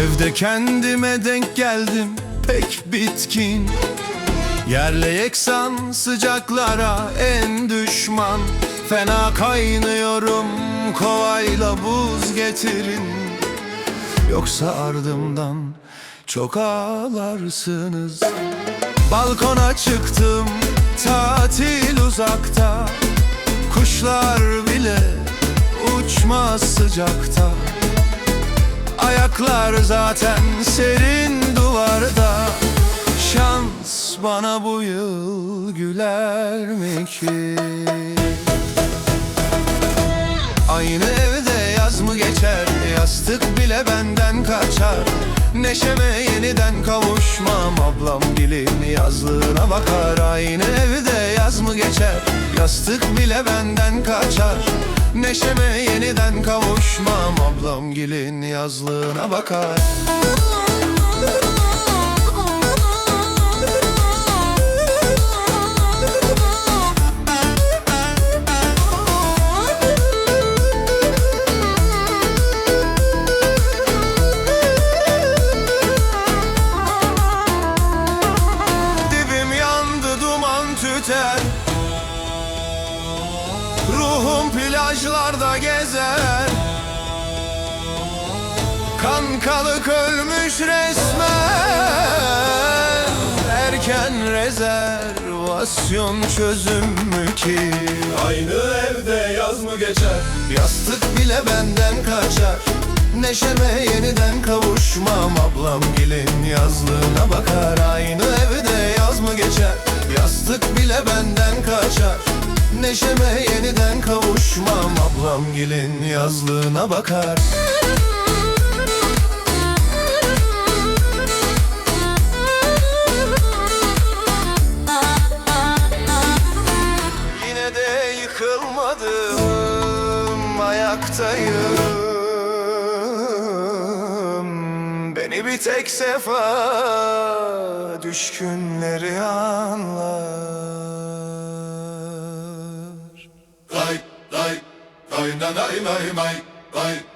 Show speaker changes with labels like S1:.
S1: Evde kendime denk geldim pek bitkin. Yerle yeksan sıcaklara en düşman. Fena kaynıyorum kovayla buz getirin. Yoksa ardımdan çok ağlarsınız. Balkona çıktım tatil uzakta. Kuşlar bile uçmaz sıcakta Ayaklar zaten serin duvarda. Şans bana bu yıl güler mi ki? Aynı evde yaz mı geçer? Yastık bile benden kaçar. Neşeme yeniden kavuşmam. Ablam gelin yazlığına bakar. Aynı evde yaz mı geçer? Yastık bile benden kaçar Neşeme yeniden kavuşmam Ablam gelin yazlığına bakar. Dibim yandı duman tüter plajlarda gezer. Kankalık ölmüş resmen. Erken rezervasyon çözüm mü ki?
S2: Aynı evde yaz mı geçer?
S1: Yastık bile benden kaçar. Neşeme yeniden kavuşmam. Ablam gelin yazlığına bakar Neşeme yeniden kavuşmam. Ablam gelin yazlığına bakar. Yine de yıkılmadım ayaktayım. Beni bir tek sefa düşkünleri anlar
S2: Lay lay lay na nay nay. may lay